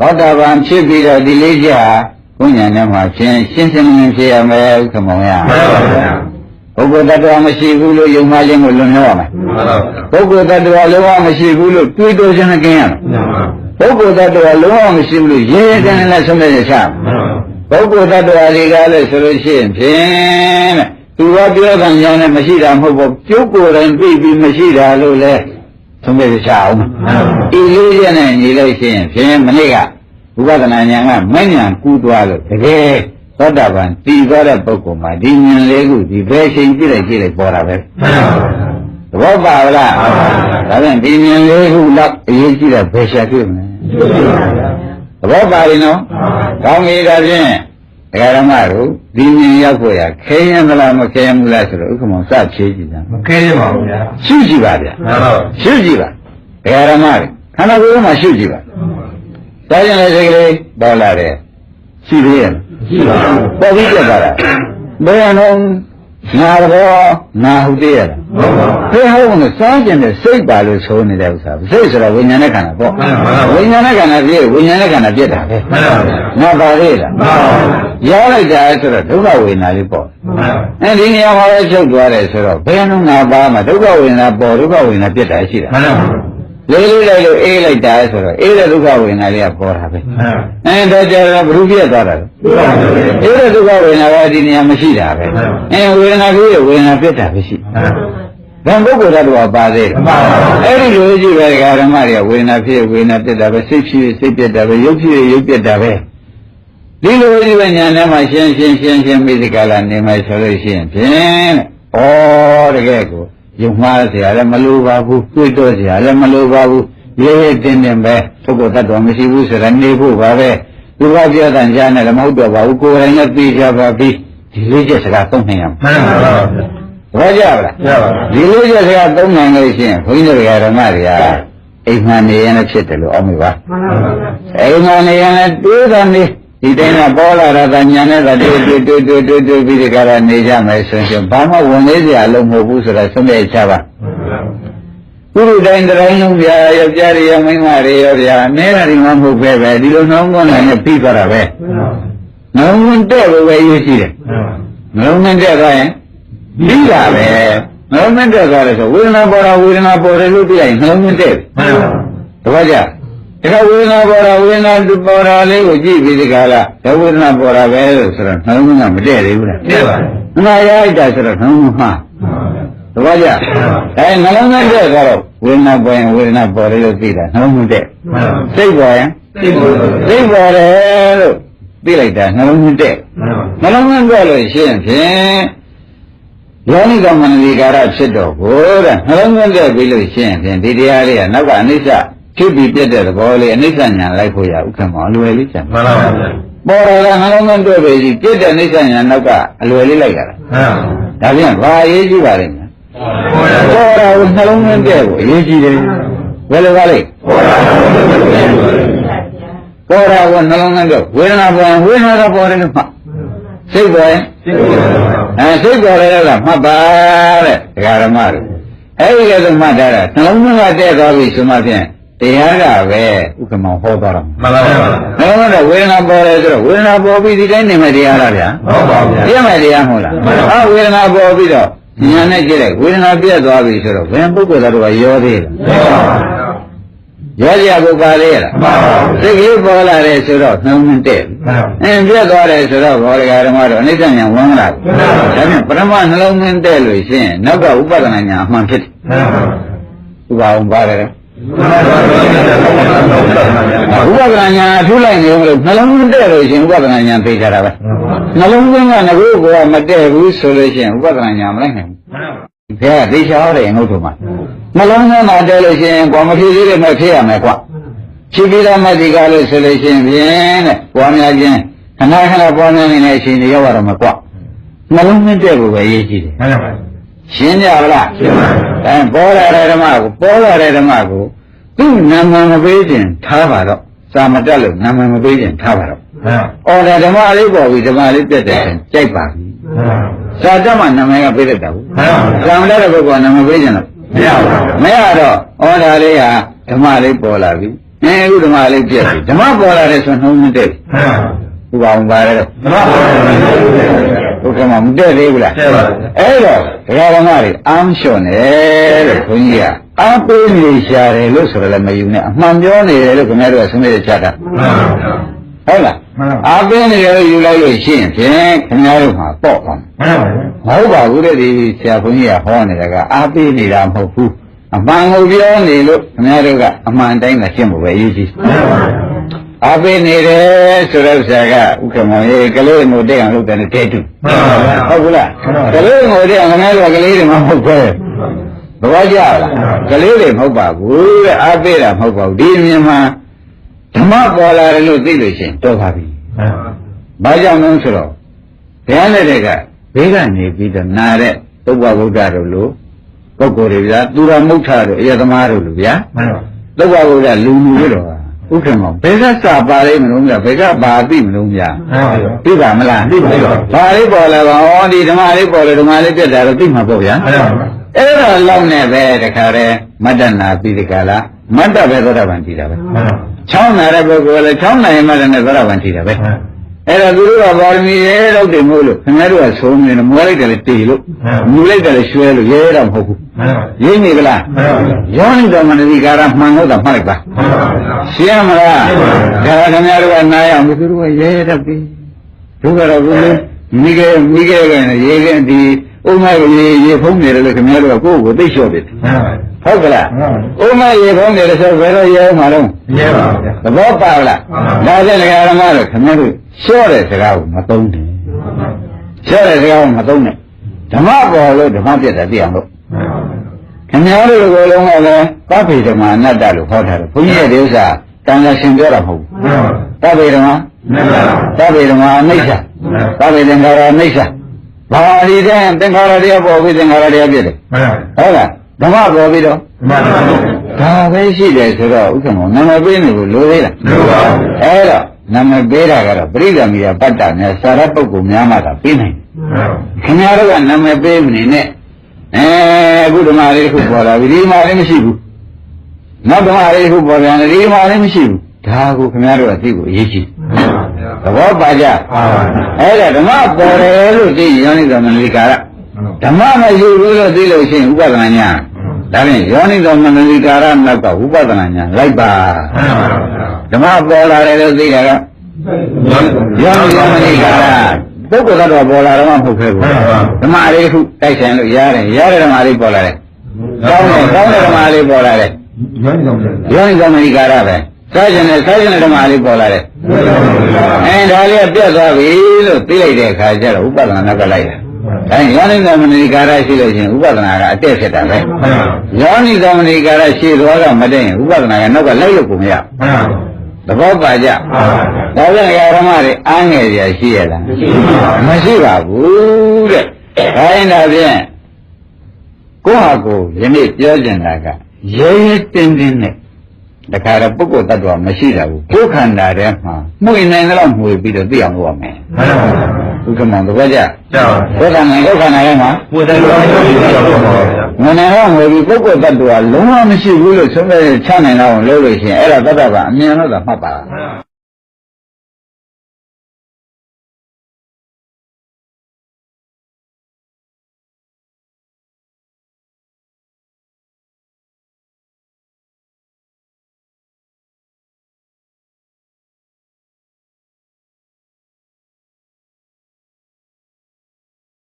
သောတာပန်ဖြစ်ပြီးတော့ဒီလေးချက်ဟာဘုညာနဲ့မှဖြင့်ရှင်းရှင်းလင်းလင်းဖြစ်ရမယ်ဥက္ကမောင်ရမှန်ပါဗျာပုဂ္ဂိုလ်တ attva မရှိဘူးလို့ယုံမှခြင်းကိုလွန်မြောက်ရမယ်မှန်ပါဗျာပုဂ္ဂိုလ်တ attva လုံးဝမရှိဘူးလို့တွေးတောခြင်းနဲ့กินရမယ်မှန်ပါပုဂ္ဂိုလ်တ attva လုံးဝမရှိဘူးလို့ရဲရဲတန်းတန်းနဲ့ဆုံးဖြတ်ရချမယ်မှန်ပါပုဂ္ဂိုလ်တ attva တွေကလည်းဆိုလို့ရှိရင်ဖြင့်တဲ့သူကပြောတဲ့ဉာဏ်နဲ့မရှိတာမဟုတ်ဘူးကျုပ်ကိုယ်တိုင်သိပြီးမရှိတာလို့လဲ သုံးဖြတ်ရချအောင်မှန်ပါဤလေးချက်နဲ့ညီလို့ရှိရင်ဖြင့်မနေ့ကဥပဒနာဉာဏ်ကမဉဏ်ကူးသွားလို့တကယ်သောတာပန်တည်သွားတဲ့ပုဂ္ဂိုလ်မှာဒီဉာဏ်လေးခုဒီဘယ်ချိန်ကြည့်လိုက်ကြည့်လိုက်ပေါ်တာပဲမှန်ပါသဘောပါလားမှန်ပါဒါဖြင့်ဒီဉာဏ်လေးခုတော့အရေးကြီးတဲ့ဘယ်ရှာတွေ့မလဲသဘောပါရင်နော်ကောင်းပြီဒါဖြင့် ဒကာရမတို့ဒီဉာဏ်ရောက်ဖို့ရခဲရင်မလားမခဲရင်ဘူးလားဆိုတော့ဥက္ကမောစဖြေးကြည့်ကြမခဲရပါဘူးဗျာရှုကြည့်ပါဗျာမှန်ပါရှုကြည့်ပါဒကာရမတွေခန္ဓာကိုယ်ထဲမှာရှုကြည့်ပါဒါကြောင့်လည်းစိတ်ကလေးပေါ်လာတယ်ရှိသေးရဲ့ရှိပါဘူးပေါ်ပြီးပြတ်သွားတာဘယ်တော့ငါ တော့ငါဟုတ်သေးရဲ့မှန်ပါဘယ်ဟုတ်လဲစားကျင်တဲ့စိတ်ပါလို့ဆိုနေတဲ့ဥစ္စာစိတ်ဆိုတော့ဝိညာဉ်နဲ့ခန္ဓာပေါ့မှန်ပါပါဝိညာဉ်နဲ့ခန္ဓာပြည့်ဝိညာဉ်နဲ့ခန္ဓာပြည့်တာပဲမှန်ပါဗျာငါပါသေးလားမှန်ပါရလိုက်တာဆိုတော့ဒုက္ခဝေဒနာလေးပေါ့မှန်ပါအဲဒီနေရာမှာပဲချုပ်သွားတယ်ဆိုတော့ဘယ်နှငါပါမှာဒုက္ခဝေဒနာပေါ်ဒုက္ခဝေဒနာပြည့်တာရှိတာမှန်ပါ လေးလေးလိုက်လို့အေးလိုက်တာဆိုတော့အေးတဲ့ဒုက္ခဝေဒနာလေးကပေါ်တာပဲမှန်ပါအဲဒါကြတော့ဘုရုပြည့်သွားတာလေအေးတဲ့ဒုက္ခဝေဒနာကဒီနေရာမရှိတာပဲအဲဝေဒနာကြီးရဲ့ဝေဒနာပြတ်တာပဲရှိဗံပုဂ္ဂိုလ်တော်ပါသေးတယ်အဲ့ဒီလိုကြည့်ပဲဓမ္မတွေကဝေဒနာဖြစ်ဝေဒနာပြတ်တာပဲစိတ်ဖြစ်စိတ်ပြတ်တာပဲရုပ်ဖြစ်ရုပ်ပြတ်တာပဲဒီလိုကြည့်ပဲညာထဲမှာရှင်းရှင်းရှင်းရှင်းမိဒီကလာနေမယ်ဆိုလို့ရှိရင်ဖြင့်ဩတကယ်ကို ယုံမှားเสียလည်းမလိုပါဘူးတွေးတော့เสียလည်းမလိုပါဘူးရဲရဲတင်းတင်းပဲပုဂ္ဂိုလ်တ attva မရှိဘူးဆိုတာနေဖို့ပါပဲလူကပြောတဲ့ကြားနဲ့လည်းမဟုတ်တော့ပါဘူးကိုယ်တိုင်နဲ့သိကြပါပြီဒီလေးချက်စကားသုံးနိုင်ရမှာ မှန်ပါဗျာ ဘောကြပါလား ရပါပါ ဒီလေးချက်စကားသုံးနိုင်လို့ရှိရင်ဘုန်းကြီးတို့ဓမ္မတွေကအိမ်မှန်နေရင်လည်းဖြစ်တယ်လို့အောင်ပြီပါ မှန်ပါဗျာ အိမ်မှန်နေရင်လည်းတွေးတာနေ ဒီတိုင်းကပေါ်လာတာကညာနဲ့ကတွေးတွေးတွေးတွေးတွေးတွေးပြီးဒီကရနေကြမယ်ဆိုရင်ဘာမှဝင်လေးစရာအလုံးမဟုတ်ဘူးဆိုတာသုံးပြချပါပုရုတိုင်းတိုင်းလုံးပြယောက်ျားတွေရောမိန်းမတွေရောဗျာနဲတာဒီမှမဟုတ်ပဲပဲဒီလိုနှောင်းကောင်းနဲ့ပြီးသွားတာပဲနှောင်းဝင်တဲ့ဘယ်ပဲရေးရှိတယ်နှောင်းဝင်တဲ့သွားရင်ပြီးတာပဲနှောင်းဝင်တဲ့သွားတယ်ဆိုဝေဒနာပေါ်တာဝေဒနာပေါ်တယ်လို့ပြလိုက်နှောင်းဝင်တဲ့မှန်ပါတပည့်ကြ ဒါကဝေဒနာပေါ်တာဝေဒနာပေါ်တာလေးကိုကြည့်ပြီးဒီကလာဒဝေဒနာပေါ်တာပဲလို့ဆိုတော့နှလုံးသွင်းကမတည့်သေးဘူးလားပြပါငါရလိုက်တာဆိုတော့နှလုံးသွင်းမှာတပည့်ကြအဲနှလုံးသွင်းတဲ့ကတော့ဝေဒနာပေါ်ရင်ဝေဒနာပေါ်တယ်လို့သိတာနှလုံးသွင်းတဲ့မှန်ပါစိတ်ပေါ်ရင်သိပါစိတ်ပေါ်တယ်လို့သိလိုက်တာနှလုံးသွင်းတဲ့မှန်ပါနှလုံးသွင်းတဲ့လို့ရှိရင်ဖြင့်ယောနိကမနတိကာရဖြစ်တော့ဘိုးတဲ့နှလုံးသွင်းတဲ့ပြီးလို့ရှိရင်ဖြင့်ဒီတရားလေးကနောက်ကအနိစ္စ ဖြစ်ပြီးပြတ်တဲ့သဘောလေးအနိစ္စညာလိုက်ဖို့ရဥက္ကမောအလွယ်လေးကျန်မှန်ပါဗျာပေါ်ရတာနှလုံးသွင်းတွေ့ပြီကြီးပြတ်တဲ့အနိစ္စညာနောက်ကအလွယ်လေးလိုက်ကြတာမှန်ပါဒါပြန်ဘာအရေးကြီးပါလိမ့်မယ်ပေါ်လာပေါ်တာကိုနှလုံးသွင်းတဲ့ကိုအရေးကြီးတယ်ဘယ်လိုပါလိမ့်ပေါ်လာပေါ်တာကိုနှလုံးသွင်းတဲ့ဝေဒနာပေါ်ရင်ဝေဒနာတော့ပေါ်တယ်လို့မှတ်စိတ်ပေါ်ရင်သိပါအဲစိတ်ပေါ်တယ်ကမှတ်ပါတဲ့ဒကာရမတို့အဲ့ဒီကဲမှတ်ထားတာနှလုံးသွင်းကတဲ့သွားပြီဆိုမှဖြင့် တရားကပဲဥက္ကမောဟောသွားတော့မှန်ပါဗျာနှလုံးသွင်းတဲ့ဝေဒနာပေါ်တယ်ဆိုတော့ဝေဒနာပေါ်ပြီးဒီတိုင်းနေမဲ့တရားလားဗျာဟုတ်ပါဗျာပြည့်မဲ့တရားမဟုတ်လားဟာဝေဒနာပေါ်ပြီးတော့ညာနဲ့ကြည့်လိုက်ဝေဒနာပြတ်သွားပြီဆိုတော့ဘယ်ပုဂ္ဂိုလ်သားတို့ကရောသေးလားသိပါရောကြကိုပါလေလားမှန်ပါစိတ်ကလေးပေါ်လာတယ်ဆိုတော့နှုံးမတက်မှန်ပါအင်းပြတ်သွားတယ်ဆိုတော့ဘောရဓမ္မတော့အနိစ္စညာဝင်လာဘူးဒါဖြင့်ပရမနှလုံးသွင်းတဲ့လို့ရှိရင်နောက်ကဥပဒနာညာအမှန်ဖြစ်တယ်မှန်ပါဥပါအောင်ပါတယ်မှန်ပါ ဥပဒနာညာထူးလိုက်နေလို့နှလုံးသွင်းတဲ့လို့ရှိရင်ဥပဒနာညာသိကြတာပဲနှလုံးသွင်းကငါတို့ကမတည့်ဘူးဆိုလို့ရှိရင်ဥပဒနာညာမလိုက်နိုင်ဘူးဘယ်ကသိချောတယ်ငုတ်ထုံမှာနှလုံးသွင်းမှာတည့်လို့ရှိရင်ကွာမဖြစ်သေးတယ်မဖြစ်ရမယ်ကွာဖြစ်ပြီးတော့မဒီကလို့ဆိုလို့ရှိရင်ဖြင့်တဲ့ပွားများခြင်းခဏခဏပွားများနေတဲ့အချိန်တွေရောက်ရတော့မှာကွာနှလုံးသွင်းတဲ့ကိုပဲရေးကြည့်တယ်မှန်ပါ ရှင်းကြပါလားရှင်းပါပြီအဲပေါ်လာတဲ့ဓမ္မကိုပေါ်လာတဲ့ဓမ္မကိုသူ့နာမည်မပေးခြင်းထားပါတော့စာမတက်လို့နာမည်မပေးခြင်းထားပါတော့မှန်အော်ဒါဓမ္မလေးပေါ်ပြီဓမ္မလေးပြတ်တယ်ကြိုက်ပါပြီပါစာတက်မှနာမည်ကပေးတတ်တာဘူးမှန်ပါစာမတက်တဲ့ဘက်ကနာမည်ပေးခြင်းတော့မရပါဘူးမရတော့အော်ဒါလေးဟာဓမ္မလေးပေါ်လာပြီအဲအခုဓမ္မလေးပြည့်ပြီဓမ္မပေါ်လာတယ်ဆိုနှုံးမတက်မှန်ပါဘူးဘာအောင်ပါလဲတော့ဓမ္မပေါ်တယ် ဘုရားမမတက်သေးဘူးလားတဲ့ပါအဲ့တော့ဒကာဓမ္မတွေအာမလျှော့တယ်လို့ခွန်ကြီးကအာပေးနေရှာတယ်လို့ဆိုတော့လည်းမယူနဲ့အမှန်ပြောနေတယ်လို့ခင်ဗျားတို့ကဆုံးဖြတ်ချက်တာမှန်ပါဟုတ်လားမှန်ပါအာပေးနေတယ်လို့ယူလိုက်လို့ရှိရင်ဖြင့်ခင်ဗျားတို့မှာပေါ့ပါမှန်ပါမဟုတ်ပါဘူးတဲ့ဒီဆရာဘုန်းကြီးကဟောနေတာကအာပေးနေတာမဟုတ်ဘူးအမှန်ကိုပြောနေလို့ခင်ဗျားတို့ကအမှန်တိုင်းကရှင်းဖို့ပဲအရေးကြီးမှန်ပါ အာပေးနေတယ်ဆိုတဲ့ဥစ္စာကဥက္ကမောရေကလေးကိုတက်အောင်လုပ်တယ်တဲ့တူမှန်ပါဗျာဟုတ်ဘူးလားမှန်ပါကလေးကိုတက်အောင်ခင်ဗျားတို့ကကလေးတွေမဟုတ်ပဲသဘောကျလားကလေးတွေမဟုတ်ပါဘူးတဲ့အာပေးတာမဟုတ်ပါဘူးဒီအမြင်မှာဓမ္မပေါ်လာတယ်လို့သိလို့ရှိရင်တော့ပါပြီဘာကြောင့်လဲဆိုတော့ဘုရားလက်ထက်ကဘေးကနေပြီးတော့နာတဲ့သုဘဗုဒ္ဓတို့လိုပုဂ္ဂိုလ်တွေဗျာသူရမုဋ္ဌတို့အယသမားတို့လိုဗျာမှန်ပါသုဘဗုဒ္ဓလူလူတွေတော့ ဥက္ကမောဘယ်ကစပါလိမ့်မလို့ဗျာဘယ်ကပါသိမလို့ဗျာမှန်ပါသိပါမလားသိပါပါဘာလေးပေါ်လာပါဩဒီဓမ္မလေးပေါ်လေဓမ္မလေးပြတ်တာတော့သိမှာပေါ့ဗျာမှန်ပါအဲ့တော့လောက်နဲ့ပဲတခါတည်းမတ္တနာပြီးဒီကလာမတ္တပဲသောတာပန်တည်တာပဲမှန်ပါချောင်းနာတဲ့ပုဂ္ဂိုလ်ကလည်းချောင်းနိုင်မှတည်းနဲ့သောတာပန်တည်တာပဲ အဲ့တော့သူတို့ကပါရမီရဲတော့တယ်မဟုတ်လို့ခင်ဗျားတို့ကဆုံးနေတယ်မွေးလိုက်တယ်လေတေလို့မှန်ပါမူလိုက်တယ်လေရွှဲလို့ရဲရဲတော့မဟုတ်ဘူးမှန်ပါရင်းနေကလားမှန်ပါယောနိတော်မနတိကာရမှန်လို့တော့မှတ်လိုက်ပါမှန်ပါရှင်းမလားဒါခင်ဗျားတို့ကနားရအောင်သူတို့ကရဲရဲတော့ပြီတို့ကတော့ဘုလို့မိခဲ့မိခဲ့ကရေကဒီဥမရေရေဖုံးနေတယ်လို့ခင်ဗျားတို့ကကိုယ့်ကိုယ်သိလျှော့တယ်မှန်ပါဟုတ်ကလားမှန်ပါဥမရေဖုံးနေတယ်ဆိုဘယ်တော့ရဲမှာတော့ရဲပါဗျာသဘောပါလားမှဒါန်ပါကြောင့်ဓမ္မတို့ခင်ဗျားတို့ လျှော့တဲ့စကားကိုမသုံးနဲ့လျှော့တဲ့စကားကိုမသုံးနဲ့ဓမ္မပေါ်လို့ဓမ္မပြတ်တာသိအောင်လို့ခင်ဗျားတို့ကိုယ်လုံးကလည်းသဗ္ဗေဓမ္မအနတ္တလို့ဟောထားတယ်ဘုန်းကြီးရဲ့ဒီဥစ္စာတန်ခါရှင်ပြောတာမဟုတ်ဘူးသဗ္ဗေဓမ္မမှန်ပါသဗ္ဗေဓမ္မအနိစ္စသဗ္ဗေသင်္ခါရအနိစ္စဘာဒီတဲ့သင်္ခါရတရားပေါ်ပြီးသင်္ခါရတရားပြည့်တယ်မှန်ပါဟုတ်လားဓမ္မပေါ်ပြီးတော့မှန်ပါဒါပဲရှိတယ်ဆိုတော့ဥက္ကမောနာမည်ပေးနေလို့လိုသေးလားလိုပါဘူးအဲ့တော့ နာမည်ပေးတာကတော့ပရိသမီယပတ္တနဲ့စာရပုဂ္ဂိုလ်များမှသာပေးနိုင်တယ်ခင်ဗျားတို့ကနာမည်ပေးမနေနဲ့အဲအခုဓမ္မလေးတစ်ခုပေါ်လာပြီဒီမှာလည်းမရှိဘူးနောက်ဓမ္မလေးတစ်ခုပေါ်ပြန်တယ်ဒီမှာလည်းမရှိဘူးဒါကိုခင်ဗျားတို့ကသိဖို့အရေးကြီးသဘောပါကြအဲ့ဒါဓမ္မပေါ်တယ်လို့သိရင်ယောနိသမဏိကာရဓမ္မမရှိဘူးလို့သိလို့ရှိရင်ဥပဒနာညာဒါဖြင့်ယောနိသမဏိကာရနောက်ကဥပဒနာညာလိုက်ပါ ဓမ္မပေါ်လာတယ်လို့သိတာကယောနိသမဏိကာရပုဂ္ဂိုလ်ကတော့ပေါ်လာတော့မဟုတ်ခဲ့ဘူးဓမ္မလေးတစ်ခုတိုက်ဆိုင်လို့ရတယ်ရတဲ့ဓမ္မလေးပေါ်လာတယ်ကောင်းတယ်ကောင်းတဲ့ဓမ္မလေးပေါ်လာတယ်ရောင်းဆောင်တယ်ယောနိသမဏိကာရပဲစားကျင်တဲ့စားကျင်တဲ့ဓမ္မလေးပေါ်လာတယ်အဲဒါလေးကပြတ်သွားပြီလို့သိလိုက်တဲ့အခါကျတော့ဥပဒနာနောက်ကလိုက်တာအဲယောနိသမဏိကာရရှိလို့ရှိရင်ဥပဒနာကအတက်ဖြစ်တာပဲယောနိသမဏိကာရရှိသွားတော့မတည့်ရင်ဥပဒနာကနောက်ကလိုက်လို့ကိုမရ သဘောပါကြဒါကြောင့်ဓမ္မတွေအားငယ်ရရှိရလားမရှိပါဘူးတဲ့။ဒါရင်ဒါဖြင့်ကိုယ့်ဟာကိုယ်ယနေ့ပြောကျင်တာကရဲရဲတင်းတင်းနဲ့ တခါတော့ပုဂ္ဂိုလ်တ attva မရှိတာဘူးကိုယ်ခန္ဓာထဲမှာမှုရင်နိုင်တော့မှုပြီးတော့သိအောင်လုပ်ရမယ်။ဘုက္ကမောင်တပည့်ကြကိုယ်ခန္ဓာကိုယ်ခန္ဓာထဲမှာဘုရားတော်ကြီးရောက်ပါပါဗျာငနေတော့ငွေပြီးပုဂ္ဂိုလ်တ attva လုံးဝမရှိဘူးလို့ဆုံးဖြတ်ချနိုင်တော့လုပ်လို့ရှိရင်အဲ့ဒါတ attva အမြင်လို့သာမှတ်ပါလား။